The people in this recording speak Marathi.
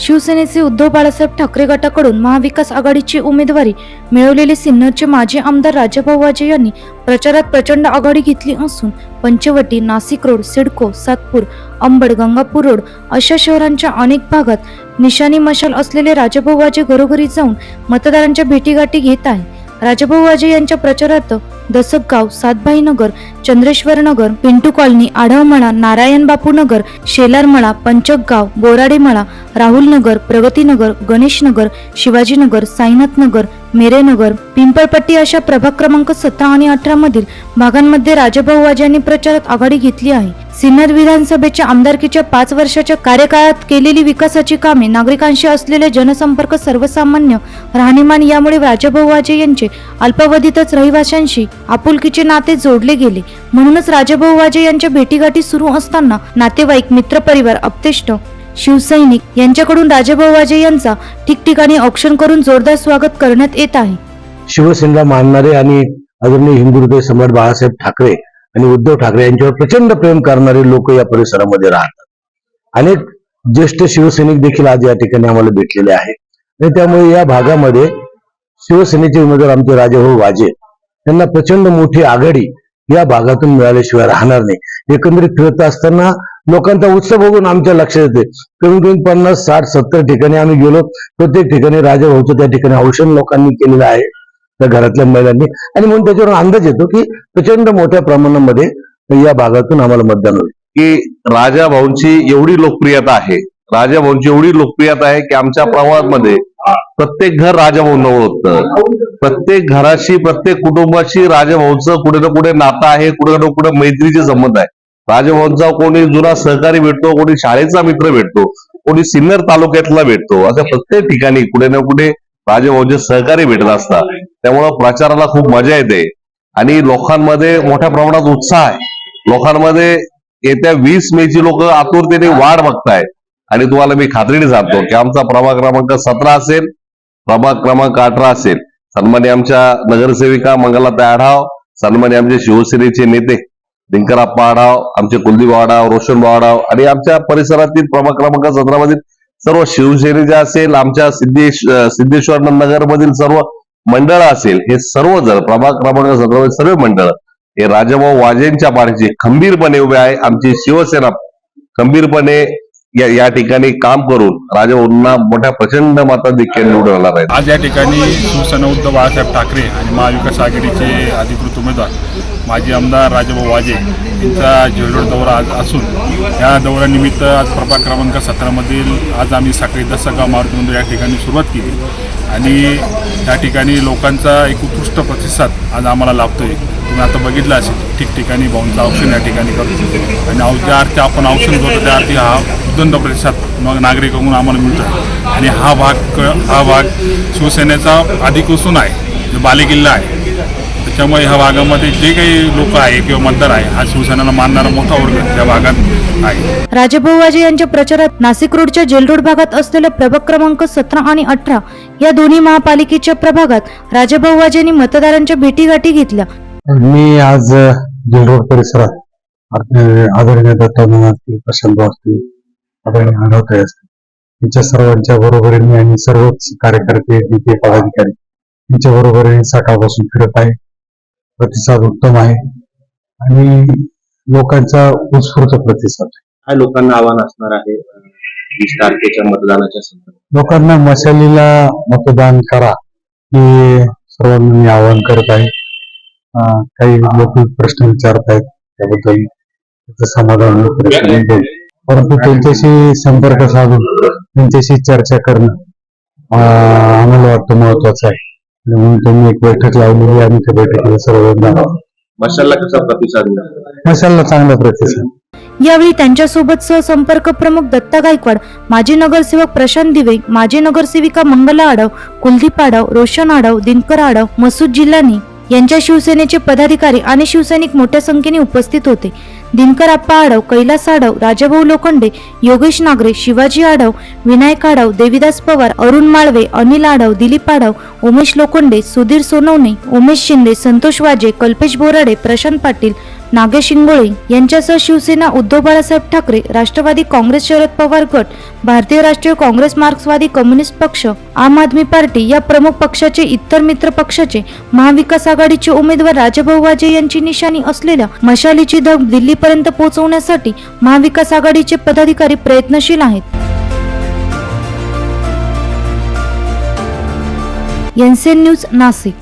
शिवसेनेचे उद्धव बाळासाहेब ठाकरे गटाकडून महाविकास आघाडीची उमेदवारी मिळवलेले सिन्नरचे माजी आमदार राजाभाऊ वाजे यांनी प्रचारात प्रचंड आघाडी घेतली असून Panchavati Nashik road CIDCO Satpur Ambad Gangapur road अशा शहरांच्या अनेक भागात निशाणी मशाल असलेले राजाभाऊ वाजे घरोघरी जाऊन मतदारांच्या भेटीगाठी घेत आहे राजाभाऊ वाजे यांच्या प्रचारार्थ दसकगाव सातभाई नगर चंद्रेश्वर नगर पिंटू कॉलनी आढळमळा नारायण बापू नगर शेलारमळा पंचकगाव बोराडेमळा राहुल नगर प्रगतीनगर गणेशनगर शिवाजीनगर साईनाथ नगर मेरेनगर पिंपळपट्टी अशा प्रभाग क्रमांक सतरा आणि अठरा मधील भागांमध्ये राजाभाऊ वाजे यांनी प्रचारात आघाडी घेतली आहे. सिन्नर विधानसभेच्या आमदारकीच्या पाच वर्षाच्या कार्यकाळात केलेली विकासाची कामे नागरिकांशी असलेले जनसंपर्क सर्वसामान्य राहणीमान यामुळे राजाभाऊ वाजे यांचे अल्पावधीतच रहिवाशांशी आपुलकीचे नाते जोडले गेले. म्हणूनच राजाभाऊ वाजे यांच्या भेटीगाठी सुरू असताना नातेवाईक मित्रपरिवार अपतेष्ट शिवसैनिक यांच्याकडून राजाभाऊ वाजे यांचा ठिकठिकाणी औक्षण करून जोरदार स्वागत करण्यात येत आहे. शिवसेनेला मानणारे आणि आदरणीय हिंदू हृदय सम्राट बाळासाहेब ठाकरे आणि उद्धव ठाकरे यांच्यावर प्रचंड प्रेम करणारे लोक या परिसरामध्ये राहतात. अनेक ज्येष्ठ शिवसैनिक देखील आज या ठिकाणी आम्हाला भेटलेले आहेत. आणि त्यामुळे या भागामध्ये शिवसेनेचे उमेदवार आमचे राजाभाऊ वाजे यांना प्रचंड मोठी आघाडी या भागातून मिळाल्याशिवाय राहणार नाही. एकंदरीत फिरत असताना लोकांचा उत्सव बघून आमच्या लक्षात येते. कमीत कमी पन्नास साठ सत्तर ठिकाणी आम्ही गेलो. प्रत्येक ठिकाणी राजाभाऊचं त्या ठिकाणी औषध लोकांनी केलेलं आहे. त्या घरातल्या महिलांनी. आणि म्हणून त्याच्यावर अंदाज येतो की प्रचंड मोठ्या प्रमाणामध्ये या भागातून आम्हाला मतदान होईल. की राजा भाऊंची एवढी लोकप्रियता आहे राजा भाऊंची एवढी लोकप्रियता आहे की आमच्या प्रवाहामध्ये प्रत्येक घर राजा भाऊंना ओळखतं. प्रत्येक घराशी प्रत्येक कुटुंबाशी राजाभाऊंचं कुठे ना कुठे नातं आहे कुठे ना कुठे मैत्रीचे संबंध आहे. राजभाऊंचा कोणी जुना सहकारी भेटतो कोणी शाळेचा मित्र भेटतो कोणी सिन्नर तालुक्यातला भेटतो. अशा प्रत्येक ठिकाणी कुठे ना कुठे राजभाऊंचे सहकारी भेटत असतात. त्यामुळं प्रचाराला खूप मजा येते. आणि लोकांमध्ये मोठ्या प्रमाणात उत्साह आहे. लोकांमध्ये येत्या वीस मे ची लोक आतुरतेने वाढ बघतायत. आणि तुम्हाला मी खात्रीने सांगतो की आमचा प्रभाग क्रमांक सतरा असेल प्रभाग क्रमांक अठरा असेल. सन्मान्य आमच्या नगरसेविका मंगलाताई आढाव सन्मान्य आमचे शिवसेनेचे नेते दिनकरप्पा आढाव आमचे कुलदीप आढाव रोशन आढाव आणि आमच्या परिसरातील प्रभाग क्रमांक सतरामधील सर्व शिवसेनेचे असेल आमच्या सिद्धेश सिद्धेश्वर नगरमधील सर्व मंडळ असेल हे सर्वजण प्रभाग क्रमांक सतरा सर्व मंडळ हे राजाभाऊ वाजेंच्या पाठीशी खंबीरपणे उभे आहे. आमची शिवसेना खंबीरपणे या या ठिकाणी काम करून राजाभाऊंना मोठ्या प्रचंड मताधिक्य निवडून येणार आहेत आज या ठिकाणी शिवसेना उद्धव बाळासाहेब ठाकरे आणि महाविकास आघाडीचे अधिकृत उमेदवार माजी आमदार राजाभाऊ वाजे यांचा जेलरोड दौरा आज असून या दौऱ्यानिमित्त आज प्रभाग क्रमांक सतरामधील आज आम्ही साखळी दसगाव मारुती मंदिर या ठिकाणी सुरुवात केली. आणि त्या ठिकाणी लोकांचा एक उत्कृष्ट प्रतिसाद आज आम्हाला लाभतो आहे तुम्ही आता बघितलं असेल ठिकठिकाणी भाऊंचं औषण या ठिकाणी करतो आणि औ- ज्या अर्थी आपण औषण करतो त्या अर्थी हा उदंड प्रतिसाद मग नागरिकांकडून आम्हाला मिळतो आहे आणि हा भाग हा भाग शिवसेनेचा अधिकृसून आहे जो बालेकिल्ला आहे. त्याच्यामुळे ह्या भागामध्ये जे काही लोक आहे किंवा मतदार आहे हा शिवसेनेला मानणारा मोठा वर्ग त्या भागात आहे. राजेभाऊवाजी यांच्या प्रचारात नाशिक रोडच्या जेलरोड भागात असलेल्या प्रभाग क्रमांक सतरा आणि अठरा या दोन्ही महापालिकेच्या प्रभागात राजाभाऊ यांनी मतदारांच्या भेटीगाठी घेतल्या. मी आज रोड परिसरात आदरणीय दत्तानंद असतील प्रशांत असतील आदरणीय आढळते असतील यांच्या सर्वांच्या बरोबरीने आणि सर्वच कार्यकर्ते नेते पदाधिकारी यांच्या बरोबरीने सकाळपासून फिरत आहे. प्रतिसाद उत्तम आहे आणि लोकांचा उत्स्फूर्त प्रतिसाद. काय लोकांना आव्हान असणार आहे वीस तारखेच्या मतदानाच्या संदर्भात. लोकांना मशालीला मतदान करा हे सर्वांना मी आवाहन करत आहे. काही लोक प्रश्न विचारत आहेत त्याबद्दल त्याचं समाधान प्रश्न परंतु त्यांच्याशी संपर्क साधून त्यांच्याशी चर्चा करणं अं, आम्हाला वाटतं महत्वाचं आहे. आणि म्हणून त्यांनी एक बैठक लावलेली आणि त्या बैठकीला सर्व मशालला कसा प्रतिसाद मिळाला? मशालला चांगला प्रतिसाद. यावेळी त्यांच्यासोबत सहसंपर्क प्रमुख दत्ता गायकवाड माजी नगरसेवक प्रशांत दिवे माजी नगरसेविका मंगला आडव कुलदीप आडव रोशन आडव दिनकर आडव मसूद जिल्हानी यांच्या शिवसेनेचे पदाधिकारी आणि शिवसैनिक मोठ्या संख्येने उपस्थित होते. दिनकर आप्पा आडव कैलास आडव राजाभाऊ लोखंडे योगेश नागरे शिवाजी आडव विनायक आडव देविदास पवार अरुण माळवे अनिल आडव दिलीप आडव उमेश लोखंडे सुधीर सोनवणे उमेश शिंदे संतोष वाजे कल्पेश बोराडे प्रशांत पाटील नागेश शिंगोळे यांच्यासह शिवसेना उद्धव बाळासाहेब ठाकरे राष्ट्रवादी काँग्रेस शरद पवार गट भारतीय राष्ट्रीय काँग्रेस मार्क्सवादी कम्युनिस्ट पक्ष आम आदमी पार्टी या प्रमुख पक्षाचे इतर मित्र पक्षाचे महाविकास आघाडीचे उमेदवार राजभाऊ वाजे यांची निशाणी असलेल्या मशालीची धग दिल्लीपर्यंत पोहोचवण्यासाठी महाविकास आघाडीचे पदाधिकारी प्रयत्नशील आहेत. NCN news Nashik